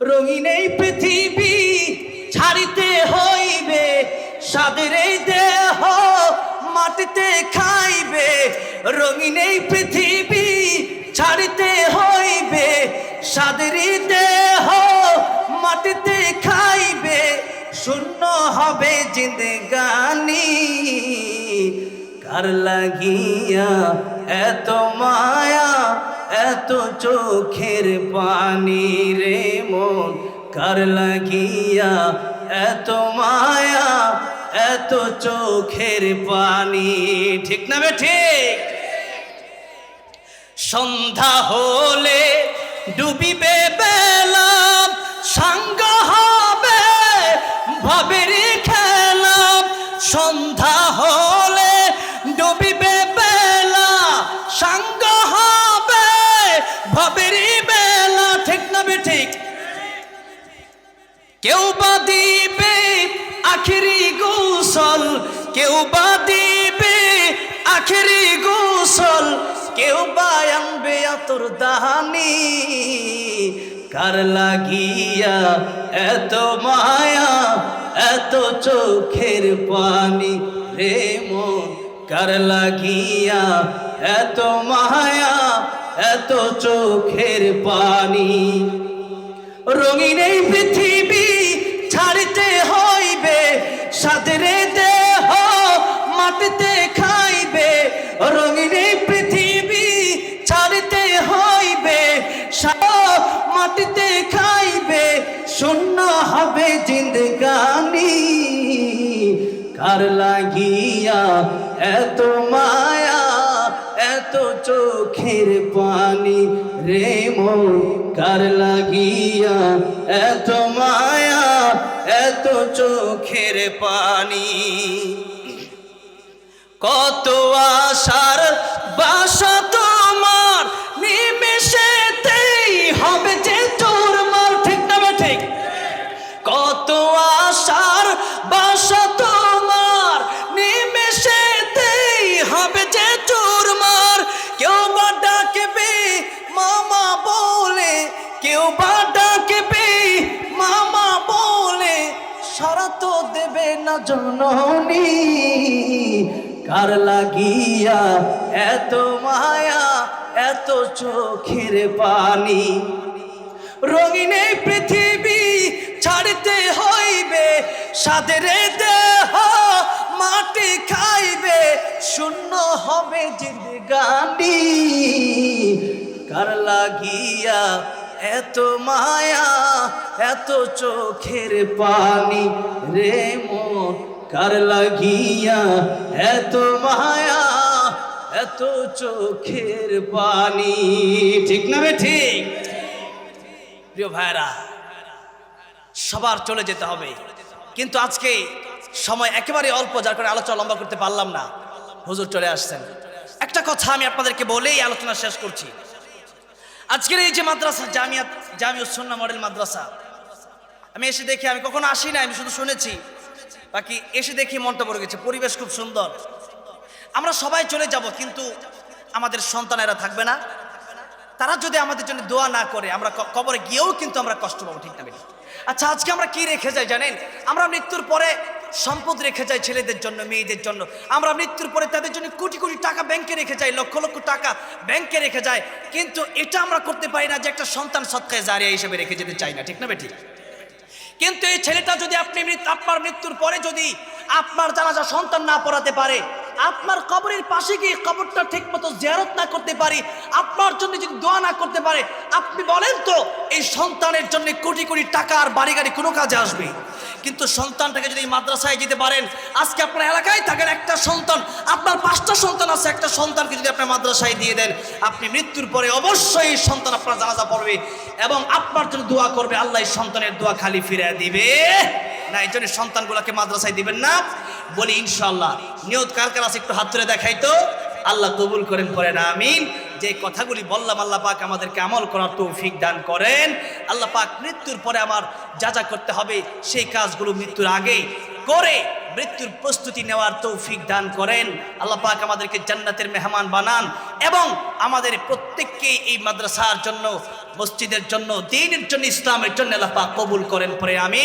রঙিন এই পৃথিবী ছাড়িতে হইবে সাদের এই দেহ মাটিতে খাইবে। রঙিন এই পৃথিবী ছাড়িতে হইবে সাদের দেহ মাটিতে খাইবে। শূন্য হবে জিন্দগানি, কার লাগিয়া এত মায়া, এত চোখের পানি রে? মন কার লাগিয়া? এত মায়া, এত চোখের পানি। ঠিক না বে ঠিক? সন্ধ্যা হলে ডুবিবে বেলা, সাঙ্গ হবে ভাবের খেলা। সন্ধ্যা হলে ডুবিবে বেলা, সাঙ্গ হবে ভাবের কেউ বা দিবে আখেরি গোসল, কেউ বা দিবে আখেরি গোসল, কেউ বা আনবে আতর দাহানি। কার লাগিয়া এত মায়া, এত চোখের পানি রে কার লাগিয়া এত মায়া, এত চোখের পানি। রঙিন পৃথিবী সাদের দেহ মাটিতে খাইবে, রঙিন পৃথিবী ছাড়িতে হইবে মাটিতে খাইবে, শূন্য হবে জিন্দগানি। কার লাগিয়া এত মায়া, এত চোখের পানি রে মন, কার লাগিয়া এত মায়া এত চোখের পানি। কত আশার বাসা তোমার সারা তো দেবে না জননী। কার লাগিয়া এত মায়া, এত চোখের পানি? রঙিন পৃথিবী ছাড়তে হইবে, সাদের দেহ মাটি খাইবে, শূন্য হবে জিন্দগানি কার লাগিয়া এত মায়া এত চোখের পানি রে মন, কার লাগিয়া? এত মায়া, এত চোখের পানি। ঠিক না বে ঠিক? প্রিয় ভাইরা সবার চলে যেতে হবে। কিন্তু আজকে সময় একেবারে অল্প, যার কারণে আলোচনা লম্বা করতে পারলাম না। হুজুর চলে আসছেন। একটা কথা আমি আপনাদেরকে বলেই আলোচনা শেষ করছি। আজকের এই যে মাদ্রাসা জামিয়া জামিউসন্না মডেল মাদ্রাসা আমি এসে দেখি, আমি কখনো আসি না আমি শুধু শুনেছি। বাকি এসে দেখি মনটা পড়ে গেছে পরিবেশ খুব সুন্দর। আমরা সবাই চলে যাব, কিন্তু আমাদের সন্তানেরা থাকবে না। তারা যদি আমাদের জন্য দোয়া না করে, আমরা কবরে গিয়েও কিন্তু আমরা কষ্ট পাবো, ঠিক না আচ্ছা আজকে আমরা কি রেখে যাই জানেন? আমরা মৃত্যুর পরে সম্পদ রেখে যাই ছেলেদের জন্য, মেয়েদের জন্য। আমরা মৃত্যুর পরে তাদের জন্য কোটি কোটি টাকা ব্যাংকে রেখে যাই, লক্ষ লক্ষ টাকা ব্যাংকে রেখে যায় কিন্তু এটা আমরা করতে পারি না যে একটা সন্তান সৎকায় জারিয়া হিসেবে রেখে যেতে চাই না, ঠিক না বেঠিক কিন্তু এই ছেলেটা যদি আপনি আপনার মৃত্যুর পরে যদি আপনার জানাজা সন্তান না পড়াতে পারে আপনার কবরের পাশে গিয়ে কবরটা ঠিক মতো জিয়ারত না করতে পারি, আপনার জন্য যদি দোয়া না করতে পারে, আপনি বলেন তো, এই সন্তানের জন্য কোটি কোটি টাকা আর বাড়ি গাড়ি কোনো কাজে আসবে? কিন্তু সন্তানটাকে যদি মাদ্রাসায় যেতে পারেন, আজকে আপনার এলাকায় থাকেন একটা সন্তান, আপনার পাঁচটা সন্তান আছে, একটা সন্তানকে যদি আপনার মাদ্রাসায় দিয়ে দেন, আপনি মৃত্যুর পরে অবশ্যই সন্তান আপনার জানাজা পড়বে এবং আপনার জন্য দোয়া করবে, আল্লাহ সন্তানের দোয়া খালি ফিরে দিবে। না, এই জন্য সন্তানগুলোকে মাদ্রাসায় দিবেন না। বলি ইনশাল্লাহ নিয়ত কার কার আছে একটু হাত তুলে দেখাই তো। আল্লাহ কবুল করেন পড়েন আমিন। যে কথাগুলি বললাম, আল্লাহ পাক আমাদেরকে আমল করার তৌফিক দান করেন। আল্লাহ পাক মৃত্যুর পরে আমার যা যা করতে হবে, সেই কাজগুলো মৃত্যুর আগে করে মৃত্যুর প্রস্তুতি নেওয়ার তৌফিক দান করেন। আল্লাহ পাক আমাদেরকে জান্নাতের মেহমান বানান এবং আমাদের প্রত্যেককে এই মাদ্রাসার জন্য, মসজিদের জন্য, দিনের জন্য, ইসলামের জন্য আল্লাহ পাক কবুল করেন, পরে আমিন।